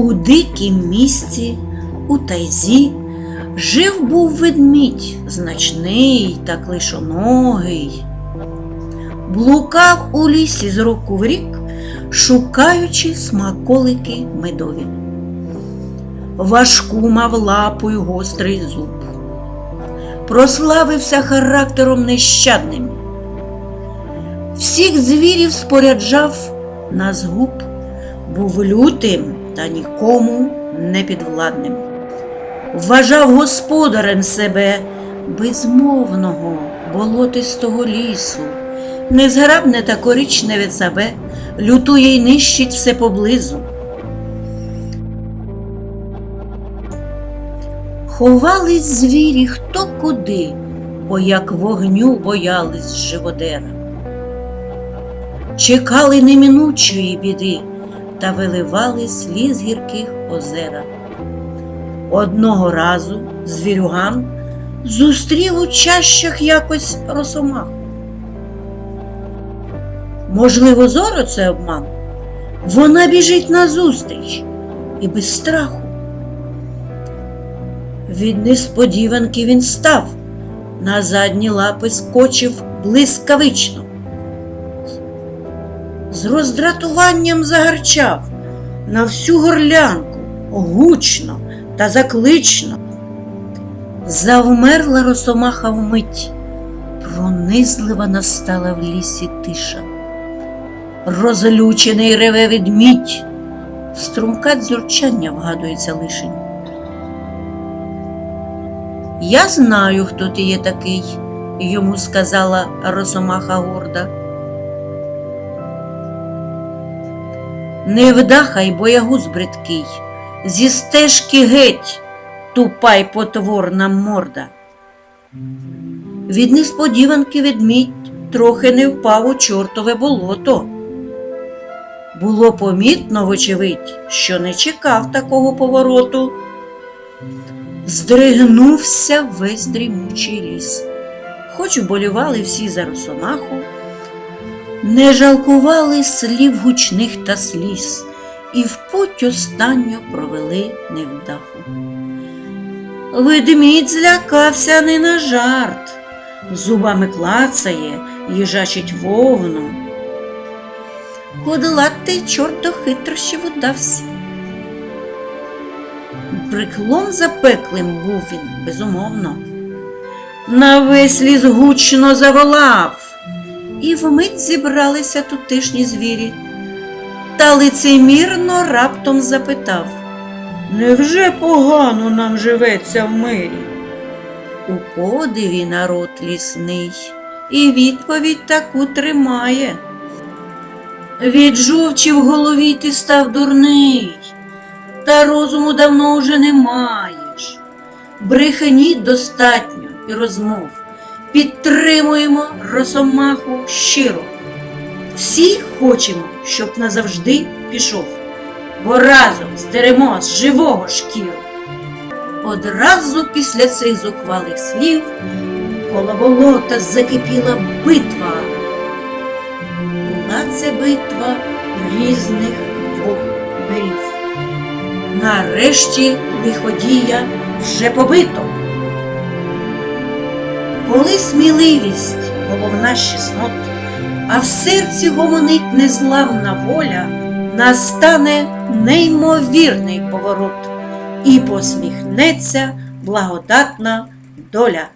У дикім місці, у тайзі, жив був ведмідь, значний та клишоногий. Блукав у лісі з року в рік, шукаючи смаколики медові. Важку мав лапу й гострий зуб. Прославився характером нещадним. Всіх звірів споряджав на згуб, був лютим та нікому не підвладним. Вважав господарем себе безмовного болотистого лісу, незграбне та коричневе себе, лютує й нищить все поблизу. Ховались звірі хто куди, бо як вогню боялись живодера. Чекали неминучої біди та виливали сліз гірких озера. Одного разу звірюган зустрів у чащах якось росомаху. Можливо, зоро це обман. Вона біжить назустріч і без страху. Від несподіванки він став, на задні лапи скочив блискавично. З роздратуванням загарчав на всю горлянку, гучно та заклично. Завмерла росомаха вмить, пронизлива настала в лісі тиша. Розлючений реве ведмідь, струмка дзюрчання вгадується лишень. Я знаю, хто ти є такий, йому сказала Росомаха горда. Не вдахай, боягуз бридкий, зі стежки геть, тупа й потворна морда. Від несподіванки ведмідь трохи не впав у чортове болото. Було помітно, вочевидь, що не чекав такого повороту. Здригнувся весь дрімучий ліс. Хоч болювали всі за росомаху, не жалкували слів гучних та сліз, і в путь останню провели невдаху. Ведмідь злякався не на жарт, зубами клацає, їжачить вовну. Кудлатий чорт до хитрощів удався. Бриклом запеклим був він, безумовно. На весь ліс гучно заволав, і вмить зібралися тутешні звірі. Та лицемірно раптом запитав Невже погано нам живеться в мирі? У подиві народ лісний, і відповідь таку тримає. Від жовчі в голові ти став дурний, та розуму давно вже не маєш. Брехені достатньо і розмов. Підтримуємо росомаху щиро. Всі хочемо, щоб назавжди пішов, бо разом здеремо з живого шкіру. Одразу після цих зухвалих слів коло болота закипіла битва. Була це битва різних двох берів. Нарешті лиходія вже побито. Коли сміливість головна чеснот, а в серці гомонить незламна воля, настане неймовірний поворот і посміхнеться благодатна доля.